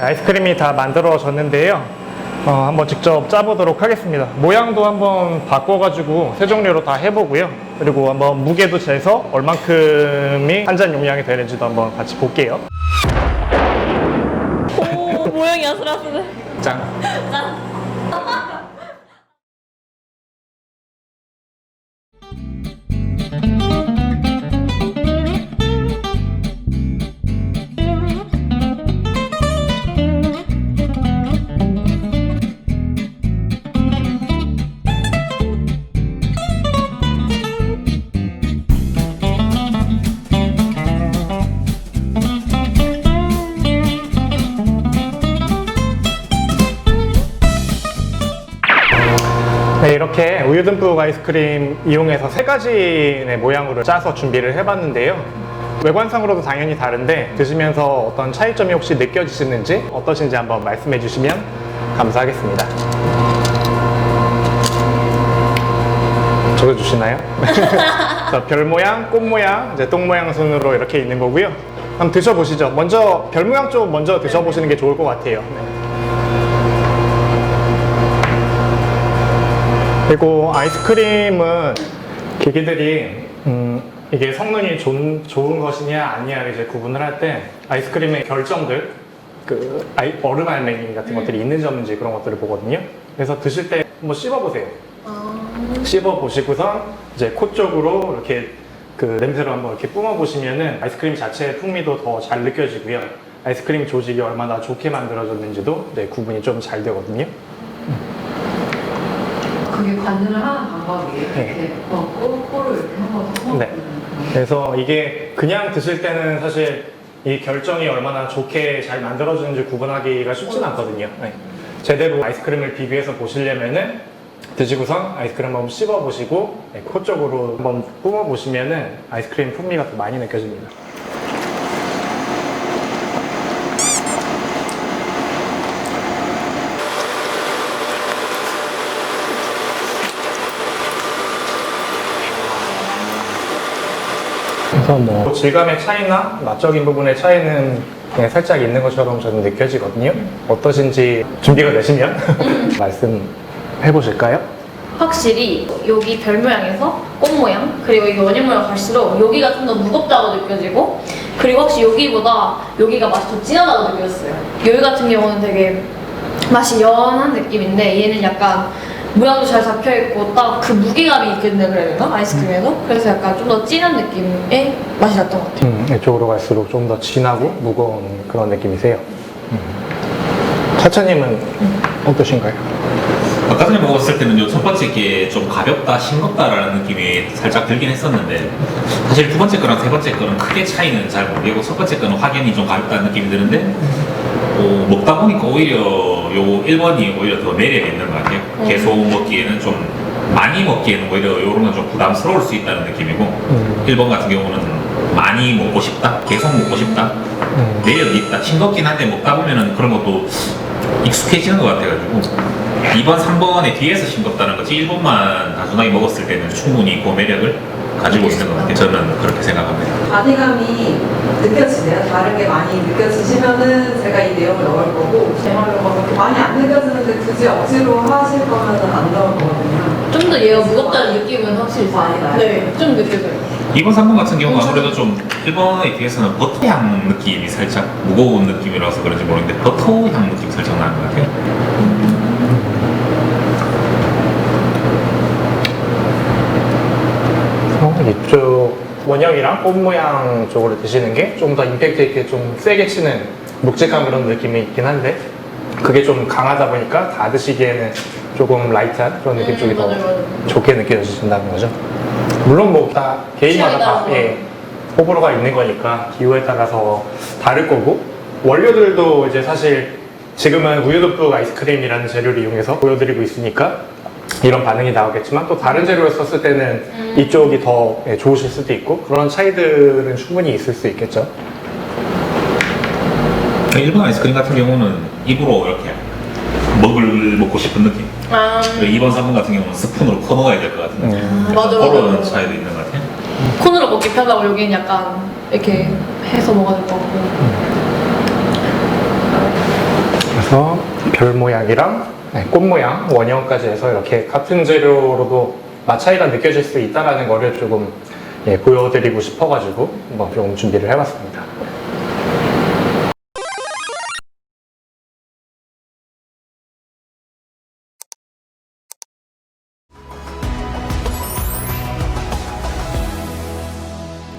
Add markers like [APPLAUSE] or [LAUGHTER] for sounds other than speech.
아이스크림이 다 만들어졌는데요. 어, 한번 직접 짜보도록 하겠습니다. 모양도 한번 바꿔가지고 세 종류로 다 해보고요. 그리고 한번 무게도 재서 얼만큼이 한 잔 용량이 되는지도 한번 같이 볼게요. 오 모양이 아슬아슬해. 짠. 네, 이렇게 우유 듬뿍 아이스크림 이용해서 세 가지의 모양으로 짜서 준비를 해봤는데요. 외관상으로도 당연히 다른데 드시면서 어떤 차이점이 혹시 느껴지시는지 어떠신지 한번 말씀해 주시면 감사하겠습니다. 적어주시나요? [LAUGHS] 자, 별 모양, 꽃 모양, 이제 똥 모양 순으로 이렇게 있는 거고요. 한번 드셔보시죠. 먼저 별 모양 쪽 먼저 드셔보시는 게 좋을 것 같아요. 네. 그리고 아이스크림은 기기들이 음, 이게 성능이 좋은, 좋은 것이냐 아니냐를 이제 구분을 할 때 아이스크림의 결정들 그 아이, 얼음 알맹이 같은 것들이 있는지 없는지 그런 것들을 보거든요. 그래서 드실 때 한번 씹어보세요. 씹어 보시고선 이제 코 쪽으로 이렇게 그 냄새로 한번 이렇게 뿜어 보시면은 아이스크림 자체의 풍미도 더 잘 느껴지고요. 아이스크림 조직이 얼마나 좋게 만들어졌는지도 네, 구분이 좀 잘 되거든요. 그게 관여를 하는 방법이에요. 네. 이렇게 어, 코, 코를 이렇게 한번 더 네. 그래서 이게 그냥 드실 때는 사실 이 결정이 얼마나 좋게 잘 만들어지는지 구분하기가 쉽진 않거든요. 네. 제대로 아이스크림을 비교해서 보시려면은 드시고선 아이스크림 한번 씹어 보시고 네, 코 쪽으로 한번 뿜어 보시면은 아이스크림 풍미가 더 많이 느껴집니다. 그래서 뭐 질감의 차이나 맛적인 부분의 차이는 그냥 살짝 있는 것처럼 저는 느껴지거든요. 어떠신지 준비가 되시면 [LAUGHS] 말씀해 보실까요? 확실히 여기 별 모양에서 꽃 모양 그리고 여기 원형 모양 갈수록 여기가 좀 더 무겁다고 느껴지고 그리고 혹시 여기보다 여기가 맛이 더 진하다고 느껴졌어요. 여기 같은 경우는 되게 맛이 연한 느낌인데 얘는 약간 모양도 잘 잡혀 있고 딱 그 무게감이 있겠네 그래야 되나 아이스크림에도 그래서 약간 좀 더 진한 느낌의 맛이 났던 것 같아요. 음, 이쪽으로 갈수록 좀 더 진하고 무거운 그런 느낌이세요. 음. 차차님은 어떠신가요? 아까 전에 먹었을 때는 요 첫 번째 게 좀 가볍다, 싱겁다라는 느낌이 살짝 들긴 했었는데 사실 두 번째 거랑 세 번째 거는 크게 차이는 잘 모르겠고 첫 번째 거는 확연히 좀 가볍다는 느낌이 드는데 어, 먹다 보니까 오히려 요 1번이 오히려 더 매력 있는 것 같아요. 계속 먹기에는 좀 많이 먹기에는 오히려 요런 건 좀 부담스러울 수 있다는 느낌이고 음. 1번 같은 경우는 많이 먹고 싶다, 계속 먹고 싶다, 음. 매력이 있다. 싱겁긴 한데 먹다 보면은 그런 것도 익숙해지는 것 같아가지고 2번, 3번의 뒤에서 싱겁다는 거지 1번만 단순하게 먹었을 때는 충분히 그 매력을 가지고 있는 것 같아요. 저는 그렇게 생각합니다. 바디감이 느껴지네요. 다른 게 많이 느껴지시면은 제가 이 내용을 넣을 거고 정말로 그렇게 많이 안 느껴지는데 굳이 억지로 하실 거면은 안 넣을 거거든요. 좀 더 얘가 무겁다는 느낌은 확실히 많이 나요. 네, 좀 느껴져요. 2번, 3번 같은 경우 아무래도 좀 1번에 비해서는 버터향 느낌이 살짝 무거운 느낌이라서 그런지 모르겠는데 버터향 느낌이 살짝 나는 것 같아요. 어, 이쪽 원형이랑 꽃 모양 쪽으로 드시는 게 좀 더 임팩트 있게 좀 세게 치는 묵직한 그런 느낌이 있긴 한데 그게 좀 강하다 보니까 다 드시기에는 조금 라이트한 그런 느낌 음, 쪽이 더 맞아요, 맞아요. 좋게 느껴지신다는 거죠. 물론 뭐 다 개인마다 다. 예, 호불호가 있는 거니까 기호에 따라서 다를 거고 원료들도 이제 사실 지금은 우유도프 아이스크림이라는 재료를 이용해서 보여드리고 있으니까 이런 반응이 나오겠지만 또 다른 재료를 썼을 때는 음. 이쪽이 더 예, 좋으실 수도 있고 그런 차이들은 충분히 있을 수 있겠죠. 일본 아이스크림 같은 경우는 입으로 이렇게 먹을 먹고 싶은 느낌. 아, 그리고 2번, 3번 같은 경우는 스푼으로 퍼 먹어야 될 것 같은 느낌. 음. 맞아, 맞아, 그런. 차이도 있는 것 같아요. 콘으로 먹기 편하고 여기는 약간 이렇게 해서 먹어야 될 것 같고 그래서 별 모양이랑 네, 꽃 모양, 원형까지 해서 이렇게 같은 재료로도 맛 차이가 느껴질 수 있다는 거를 조금 예, 보여드리고 싶어가지고 한번 좀 준비를 해봤습니다.